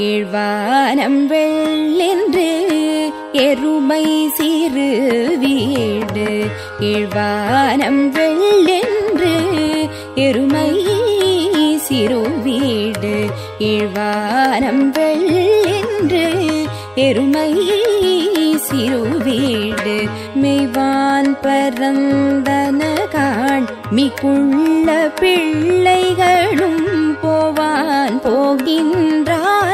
இழ்வானம் வெள்ளென்று எருமை சிறு வீடு. இழ்வானம் வெள்ளென்று எருமை சிறு வீடு. இழ்வானம் வெள்ளென்று எருமை சிறு வீடு. மெய்வான் பரந்தன காண் மிக்குள்ள பிள்ளைகளும் போவான் போகின்றாரை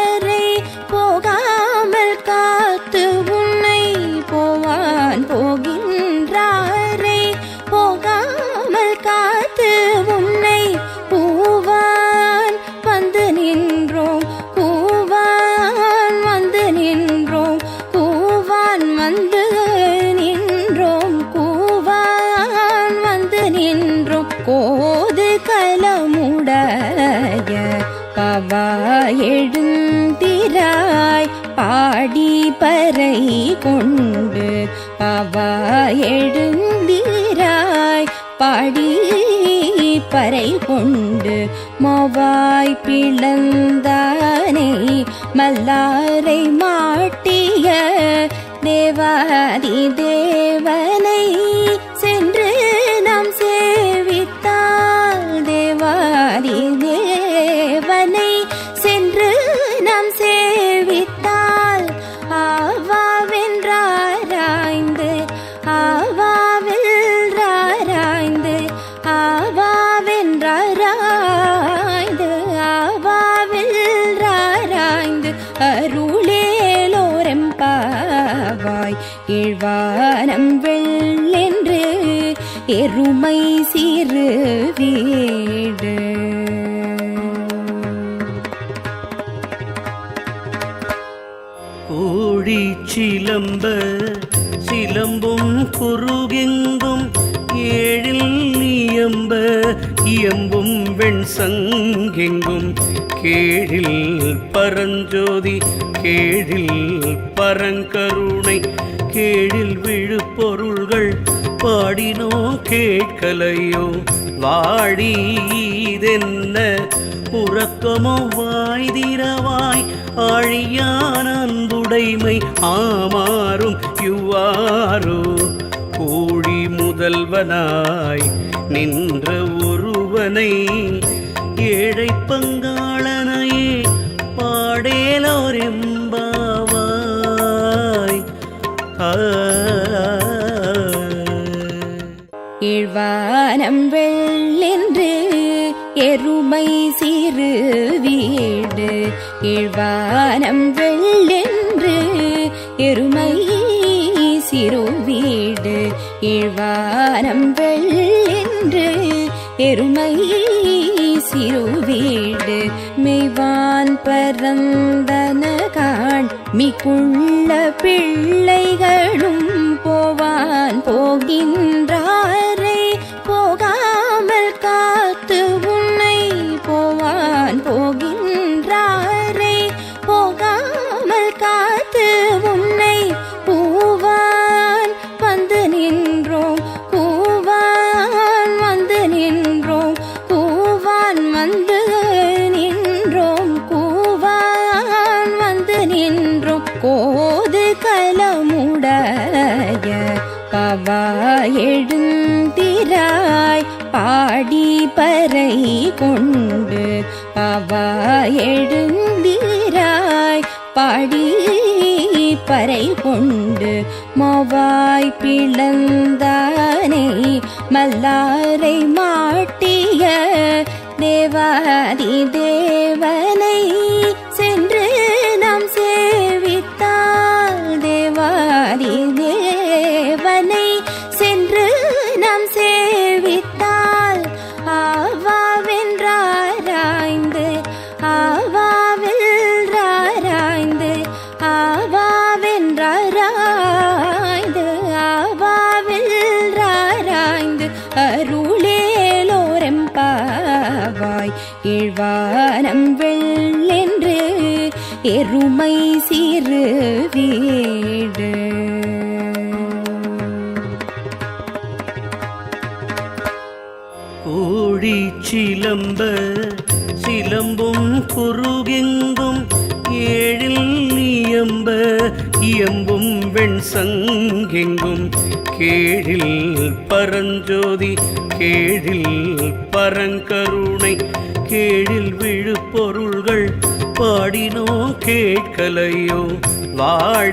கொண்டு அவா எழுந்தீராய். பாடி பறை கொண்டு மொவாய் பிளந்தானே. மல்லாரை மாட்டிய தேவாதி தேவனை சென்று நாம் சேவித்தால். தேவாதி இயம்பும் வெண் சங்கெங்கும். கேழில் பரஞ்சோதி கேழில் பரங்கருணை. கேழில் விழுப்பொருள்கள் பாடினோ கேட்கலையோ. வாழீதென்ன உறக்கமோ? வாய்திரவாய் ஆழியான அன்புடைமை ஆமாறும் யுவாரோ. கோழி முதல்வனாய் நின்ற பங்காளனை ஏழை பங்காளனையே பாடேலோரெம்பாவாய். ஆ. இழ்வானம் வெள்ளென்று எருமை சிறு வீடு. ஏழ்வானம் வெள்ளென்று எருமை சிறு வீடு. ஏழ்வானம் வெள்ள எருமை சிறுவீடு மெய்வான் பரந்தன காண் மிக்குள்ள பிள்ளைகளும் போவான் போகின்றான். பறை கொண்டு அவா எழுந்தீராய் பாடி பறை கொண்டு மொவாய் பிளந்தானே மல்லாரை மாட்டிய தேவாதி தேவனை இயம்பும் வெண் சங்கெங்கும் கேழில் பரஞ்சோதி கேழில் பரங்கருணை கேழில் விழுப்பொருள்கள் பாடினோ கேட்கலையோ வாழீதென்ன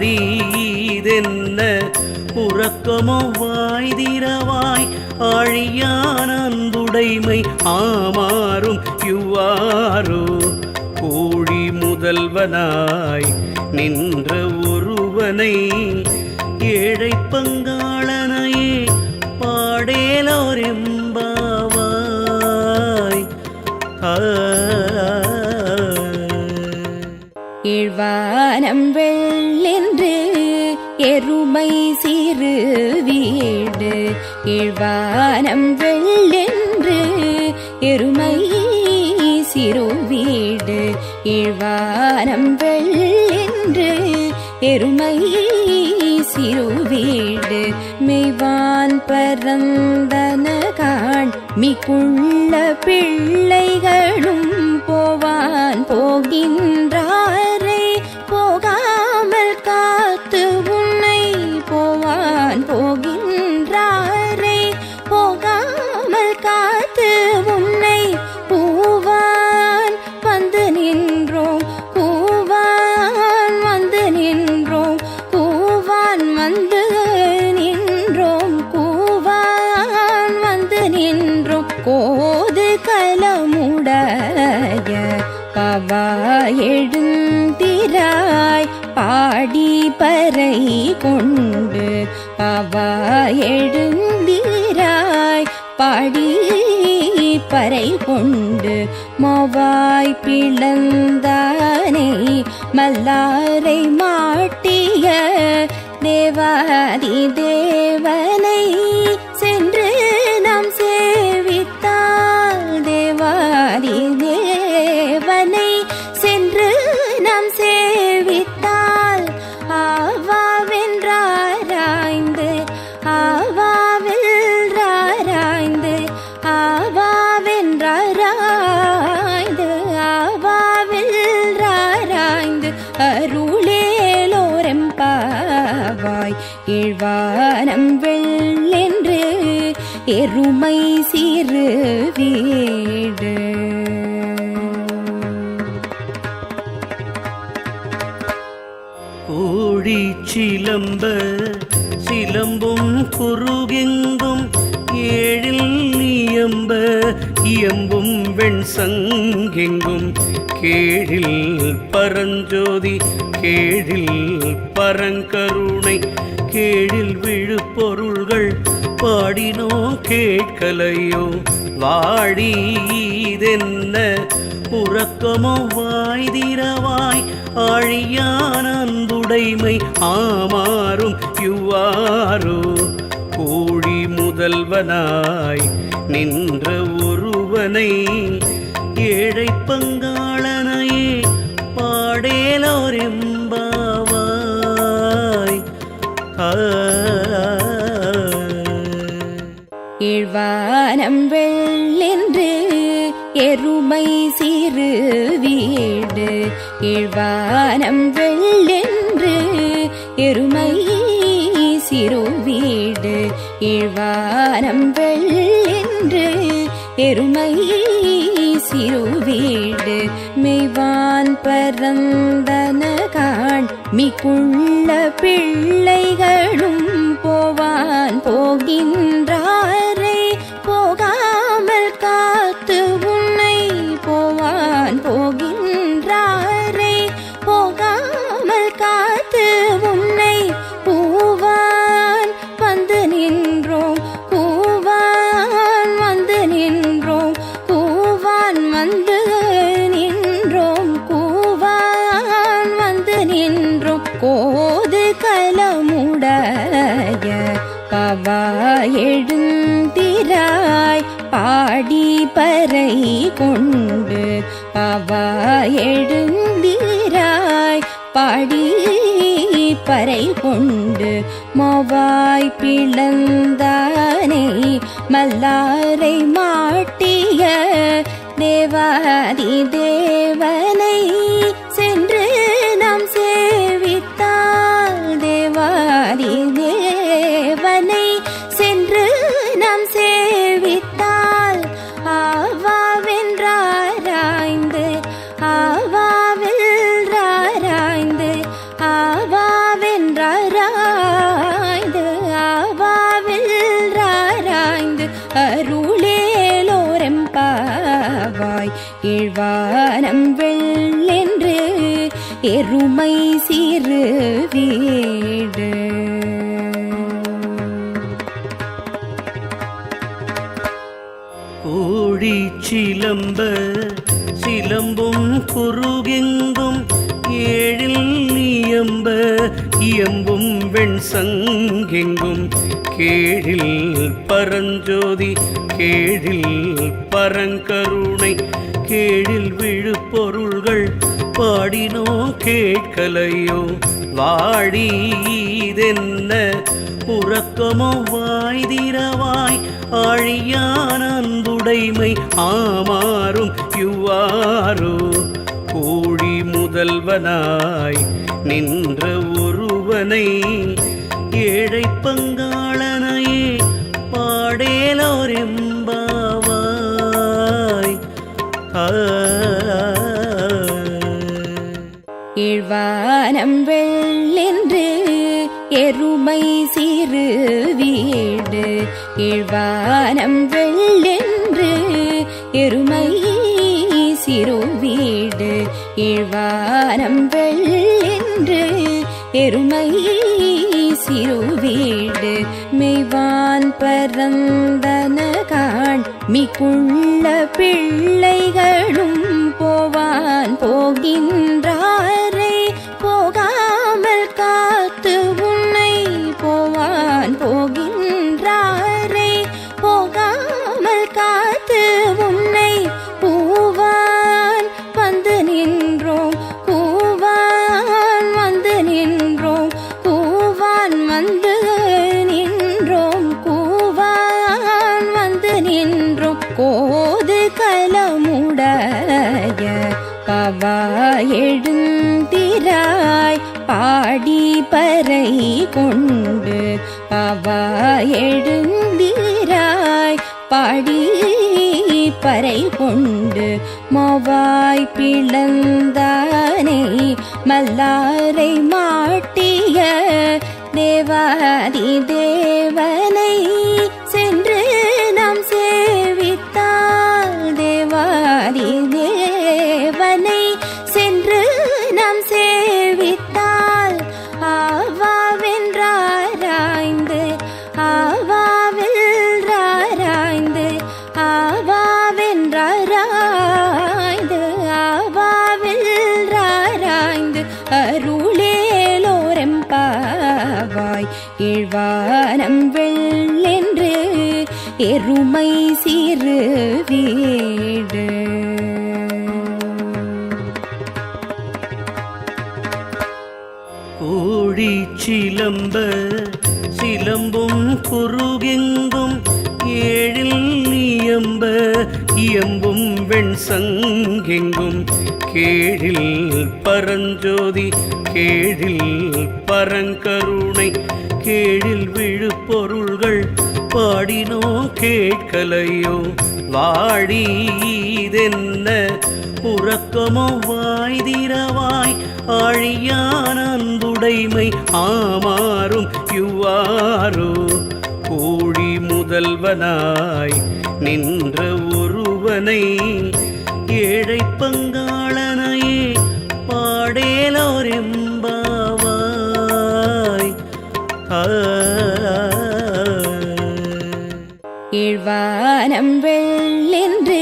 உறக்கமோ வாய்திரவாய் ஆழியான் அன்புடைமை ஆமாறும் யுவாரோ கோழி முதல்வனாய் நின்ற ஒரு ஒருவனை ஏழை பங்காளனையே பாடேலோரெம்பாவாய். ஆ. இழ்வானம் வெள்ளென்று எருமை சிறு வீடு. இழ்வானம் வெள்ளென்று எருமை சிறு வீடு. இழ்வானம் வெள்ளென்று எருமை சிறு வீடு மெய்வான் பரந்தன காண் மிக்குள்ள பிள்ளைகளும் போவான் போகின்ற கை கொண்டு பவா எழுந்தீராய் பாடி பறை கொண்டு மொவாய் பிளந்தானே மல்லாரை மாட்டிய தேவாதி தேவனை சென்று நாம் சேவித்தால் தேவாதி சிலம்ப சிலம்பும் குறுகெங்கும் ஏழில் இயம்ப இயம்பும் வெண் சங்கெங்கும் கேழில் பரஞ்சோதி கேழில் பரங்கருணை கேழில் விழுப்பொருள்கள் பாடினோ கேட்கலையோ வாழீதென்ன உறக்கமோ வாய்திரவாய் ஆழியான் அன்புடைமை ஆமாறும் யுவாரோ. கோழி முதல்வனாய் நின்ற ஒருவனை ஏழை பங்காளனையே பாடேலோரெம்பாவாய். ஆ. இழ்வானம் வெள்ளென்று எருமை சிறு வீடு இழ்வானம் வெள்ளென்று எருமை சிறு வீடு இழ்வானம் வெள்ளென்று எருமை சிறு வீடு. மெய்வான் பரந்தன காண் மிக்குள்ள பிள்ளை எழுந்தீராய். பாடி பறை கொண்டு மொவாய் பிளந்தானே. மல்லாரை மாட்டிய தேவாதி தேவனை சென்று நாம் சேவித்தால். எருமை வீடு. கோழி சிலம்ப சிலம்பும் குறுகெங்கும் ஏழில் இயம்ப இயம்பும் வெண் சங்கெங்கும் கேழில் பரஞ்சோதி கேழில் பரங்கருணை கேழில் விழுப்பொருள்கள் பாடினோ கேட்கலையோ. வாடீதென்ன உறக்கமோ வாய்திரவாய் ஆழியான அன்புடைமை ஆமாறும் இவ்வாறோ கோழி முதல்வனாய் நின்ற ஒருவனை ஏழை பங்காளனையே பாடேலோரெம்பாவாய் ஆ இழ்வானம் வெள்ளென்று எருமை சிறு வீடு. இழ்வானம் வெள்ளென்று எருமை சிறு வீடு. இழ்வானம் வெள்ளென்று எருமை சிறு வீடு. மெய்வான் பரந்தன காண் மிக்குள்ள பிள்ளைகளும் போவான் போகின்றான். கொண்டு பவா எழுந்திராய் பாடி பறை கொண்டு மொவாய் பிளந்தானே மல்லாரை மாட்டிய தேவாதி தேவனை சென்று நாம் சேவித்தால் தேவாதி இயம்பும் வெண் சங்கெங்கும் கேழில் பரஞ்சோதி கேழில் பரங்கருணை. கேழில் விழுப்பொருள்கள் பாடினோ கேட்கலையோ. வாடீதென்ன உறக்கமோ வாய்திரவாய். ஆழியான அன்புடைமை ஆமாறும் யுவாரோ. கோழி முதல்வனாய் நின்ற ஒருவனை ஏழை பங்காளனையே பாடேலோரெம்பாவாய். ஆ. ஏழ்வானம் வெள்ளென்று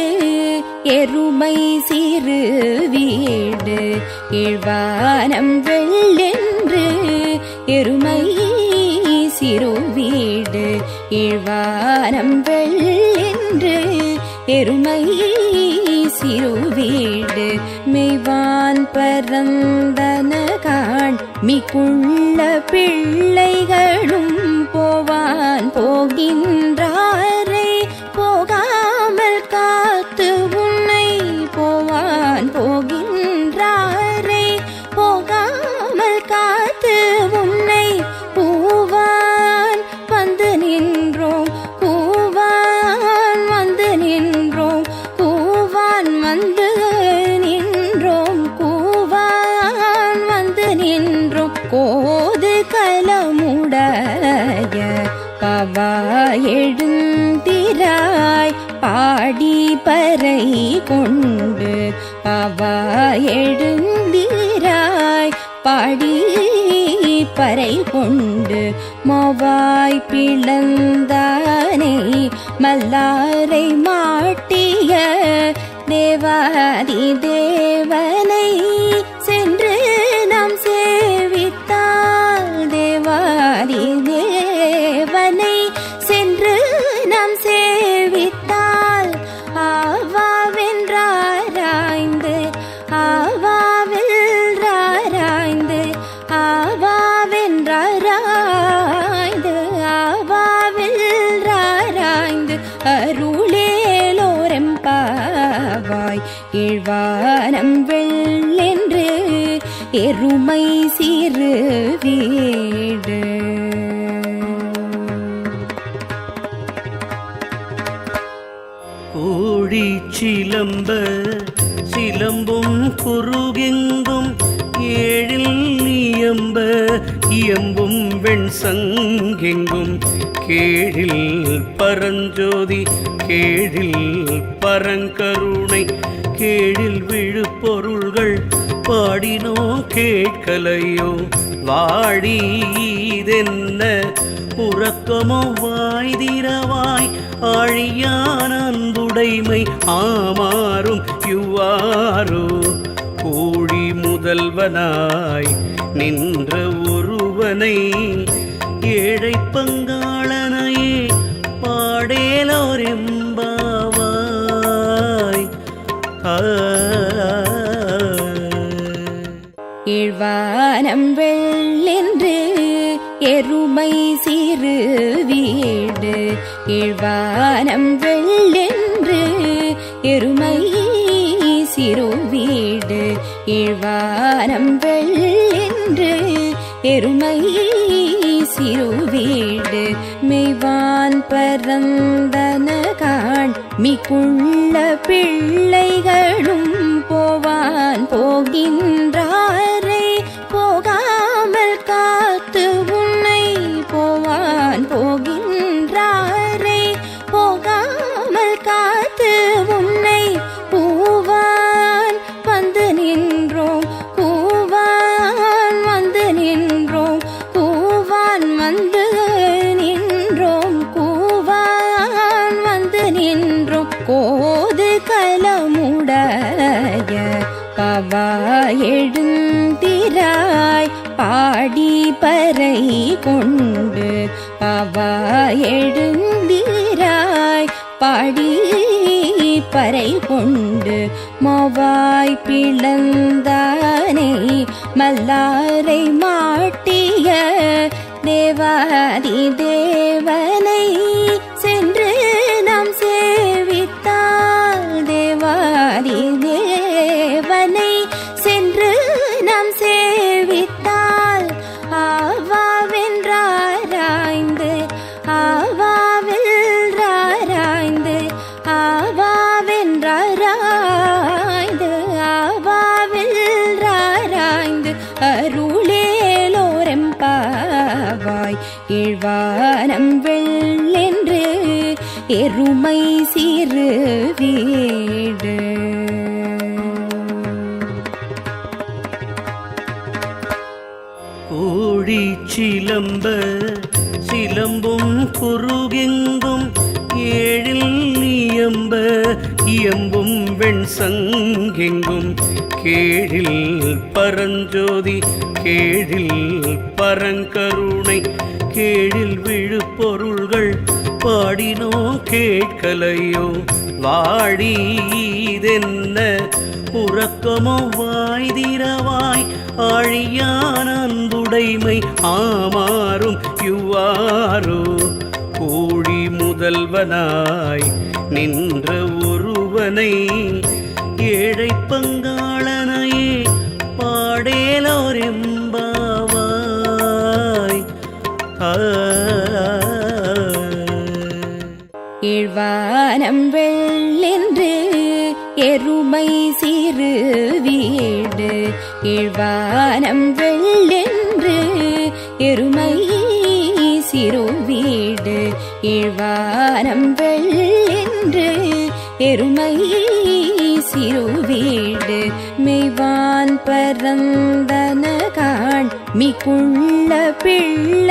எருமை சிறு வீடு. இழ்வானம் வெள்ளென்று எருமை சிறு வீடு ஏழ்வானம் வெள்ளென்று எருமை சிறுவீடு மெய்வான் பரந்தன காண் மிக்குள்ள பிள்ளைகளும் போவான் போகின்றாரை எழுந்திராய் பாடி பறை கொண்டு பவா எழுந்திராய் பாடி பறை கொண்டு மவாய் பிளந்தானே மல்லாரை மாட்டிய தேவாதி தேவர் இயம்பும் வெண் சங்கெங்கும் கேழில் பரஞ்சோதி கேழில் பரங்கருணை கேழில் விழுப்பொருள்கள் பாடினோ கேட்கலையோ வாழிதென்ன உறக்கமோ வாய்திரவாய் ஆழியான அன்புடைமை ஆமாறும் யுவாரோ கூழி முதல்வனாய் நின்ற ஒருவனை ஏழை பங்காளனையே பாடேலோரெம்பாவாய். ஏழ்வானம் வெள்ளென்று எருமை சிறு வீடு. ஏழ்வானம் வெள்ளென்று எருமை சிறு வீடு. ஏழ்வானம் வெ எருமை சிறுவீடு மெய்வான் பரந்தன காண் மிக்குள்ள பிள்ளைகளும் போவான் போகின்ற கை கொண்டு பவா எழுந்திராய் பாடி பறை கொண்டு மொவாய் பிளந்தானே மல்லாரை மாட்டிய தேவாதி தேவனை சென்று நாம் சேவித்தால் தேவாதி சிலம்ப சிலம்பும் குறுகெங்கும் ஏழில் இயம்ப இயம்பும் வெண் சங்கெங்கும் கேழில் பரஞ்சோதி கேழில் பரங்கருணை கேழில் விழுப்பொருள்கள் பாடினோ கேட்கலையோ வாழீதென்ன உறக்கமோ வாய்திரவாய் ஆழியான் அன்புடைமை ஆமாறும் இவ்வாறோ கோழி முதல்வனாய் நின்ற ஒருவனை ஏழை பங்காளனையே பாடேலோரெம்பாவாய். ஆ. இழ்வானம் வெள்ளென்று எருமை சிறு வீடு இழ்வானம் வெள்ளென்று. எருமை சிறு வீடு இழ்வானம் வெள்ளென்று. எருமை சிறு வீடு மெய்வான் பரந்தன காண் மிக்குள்ள பிள்ள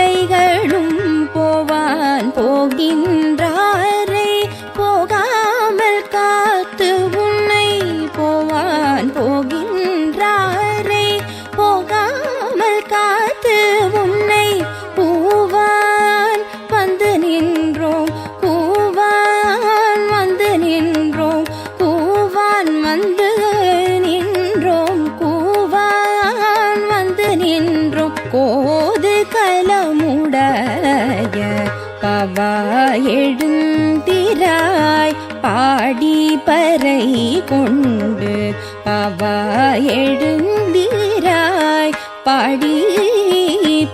எழுந்தீராய் பாடி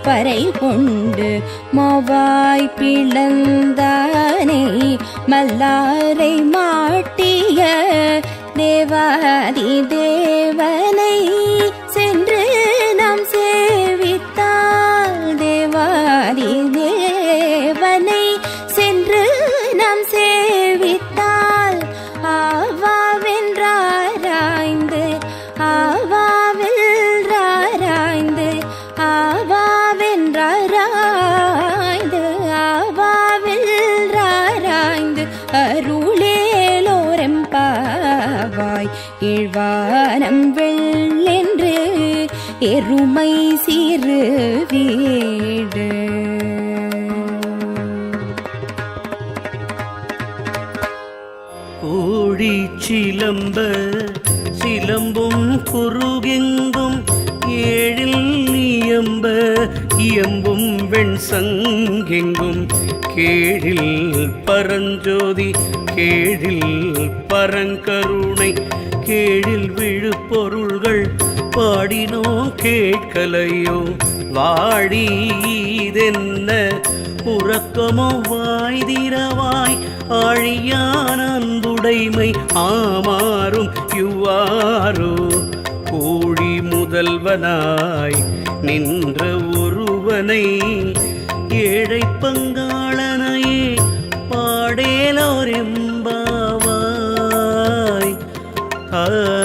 பறை கொண்டு மொவாய் பிளந்தானை மல்லாரை மாட்டிய தேவாதி தேவனை வீடு. கோழி சிலம்ப சிலம்பும் குறுகெங்கும் ஏழில் இயம்ப இயம்பும் வெண் சங்கெங்கும் கேழில் பரஞ்சோதி கேழில் பரங்கருணை கேழில் விழுப்பொருள்கள் பாடினோ கேட்கலையோ. வாழிதென்ன? உறக்கமோ வாய்திரவாய் ஆழியான் அன்புடைமை ஆமாறும் யுவாரோ? கோழி முதல்வனாய் நின்ற ஒருவனை ஏழை பங்காளனையே பாடேலோரெம்பாவாய் ஆ